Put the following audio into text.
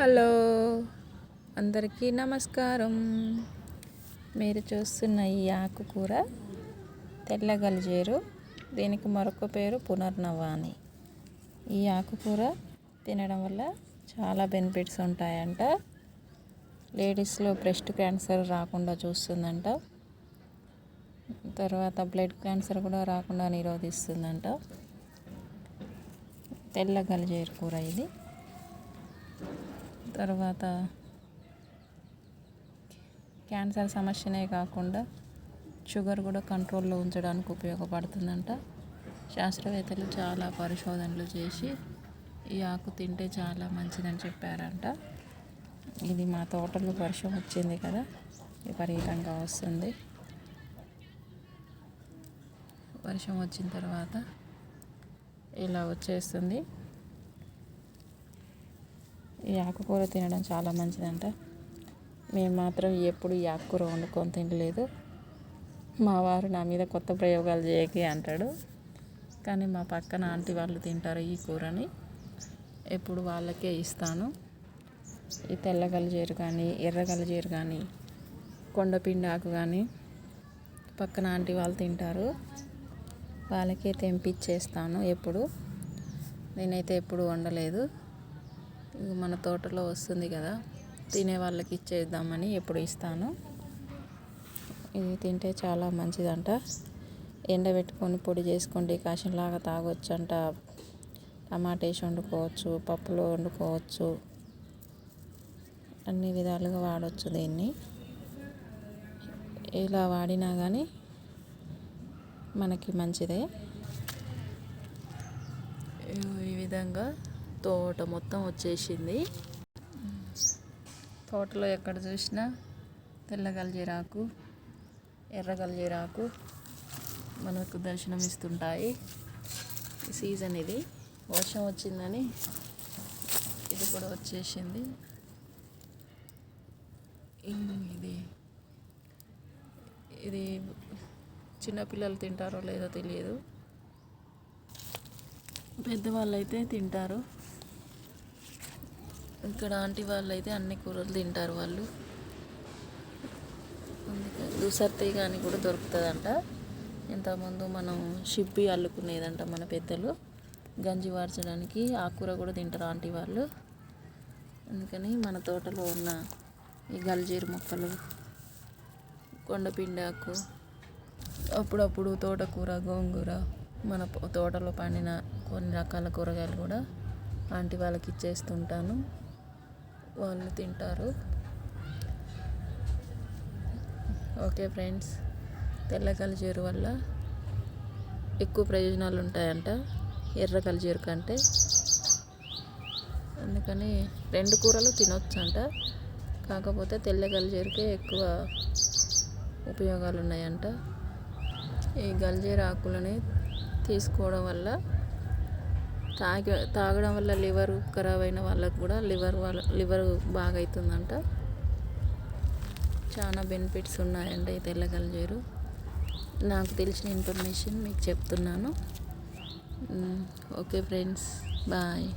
Hello. అందరికీ నమస్కారం. మీరు చూస్తున్న ఈ ఆకుకూర తెల్ల గలిజేరు దీనికి మరొక పేరు పునర్నవాని. ఈ ఆకుకూర తినడం వల్ల చాలా బెనిఫిట్స్ ఉంటాయంట. లేడీస్లో బ్రెస్ట్ క్యాన్సర్ రాకుండా చూస్తుందంట. తర్వాత బ్లడ్ క్యాన్సర్ కూడా రాకుండా నిరోధిస్తుందంట. తెల్ల గలిజేరు కూర ఇది. తర్వాత క్యాన్సర్ సమస్యనే కాకుండా షుగర్ కూడా కంట్రోల్లో ఉంచడానికి ఉపయోగపడుతుందంట. శాస్త్రవేత్తలు చాలా పరిశోధనలు చేసి ఈ ఆకు తింటే చాలా మంచిదని చెప్పారంట. ఇది మా తోటలో వర్షం వచ్చింది కదా విపరీతంగా వస్తుంది. వర్షం వచ్చిన తర్వాత ఇలా వచ్చేస్తుంది. ఈ ఆకుకూర తినడం చాలా మంచిదంట. మేము మాత్రం ఎప్పుడు ఈ ఆకుకూర వండుకొని తినలేదు. మా వారు నా మీద కొత్త ప్రయోగాలు చేయకి అంటాడు. కానీ మా పక్కన ఆంటీ వాళ్ళు తింటారు ఈ కూరని. ఎప్పుడు వాళ్ళకే ఇస్తాను. ఈ తెల్ల గలజేరు కానీ ఎర్ర గలజేరు కానీ కొండపిండి ఆకు కానీ పక్కన ఆంటీ వాళ్ళు తింటారు. వాళ్ళకే తెంపిచ్చేస్తాను ఎప్పుడు. నేనైతే ఎప్పుడు వండలేదు. మన తోటలో వస్తుంది కదా తినే వాళ్ళకి ఇచ్చేద్దామని ఎప్పుడు ఇస్తాను. ఇది తింటే చాలా మంచిదంట. ఎండబెట్టుకొని పొడి చేసుకొని లాగా తాగొచ్చు అంట టమాటా వేసి వండుకోవచ్చు పప్పులో వండుకోవచ్చు. అన్ని విధాలుగా వాడవచ్చు దీన్ని. ఇలా వాడినా కానీ మనకి మంచిదే. ఈ విధంగా తోట మొత్తం వచ్చేసింది. తోటలో ఎక్కడ చూసినా తెల్ల గల్జీరాకు మనకు దర్శనం ఇస్తుంటాయి సీజన్ ఇది. వర్షం వచ్చిందని ఇది కూడా వచ్చేసింది. ఇది. ఇది చిన్నపిల్లలు తింటారో లేదో తెలియదు. పెద్దవాళ్ళు అయితే తింటారు. ఇక్కడ ఆంటీ వాళ్ళు అయితే అన్ని కూరలు తింటారు వాళ్ళు. అందుకే అని కానీ కూడా దొరుకుతుందంట. ఇంతకుముందు మనం షిప్పి అల్లుకునేదంట మన పెద్దలు. గంజి వార్చడానికి ఆకుకూర కూడా తింటారు ఆంటీ వాళ్ళు. అందుకని మన తోటలో ఉన్న ఈ గల్జీరు మొక్కలు కొండపిండాకు అప్పుడప్పుడు తోటకూర గోంగూర మన తోటలో పండిన కొన్ని రకాల కూరగాయలు కూడా ఆంటీ వాళ్ళకి ఇచ్చేస్తుంటాను. వాళ్ళు తింటారు. ఓకే ఫ్రెండ్స్ తెల్ల కలిజేరు వల్ల ఎక్కువ ప్రయోజనాలు ఉంటాయంట ఎర్ర కలిజేరు కంటే. అందుకని రెండు కూరలు తినొచ్చంట కాకపోతే తెల్ల కలిజేరుకే ఎక్కువ ఉపయోగాలు ఉన్నాయంట ఈ గల్జేరు ఆకులని తీసుకోవడం వల్ల తాగ తాగడం వల్ల లివర్ ఖరాబ్ అయిన వాళ్ళకు కూడా లివర్ వాళ్ళ లివర్ బాగా అవుతుందంట చాలా బెనిఫిట్స్ ఉన్నాయండి ఈ తెల్లగలజేరు నాకు తెలిసిన ఇన్ఫర్మేషన్ మీకు చెప్తున్నాను. Okay friends bye.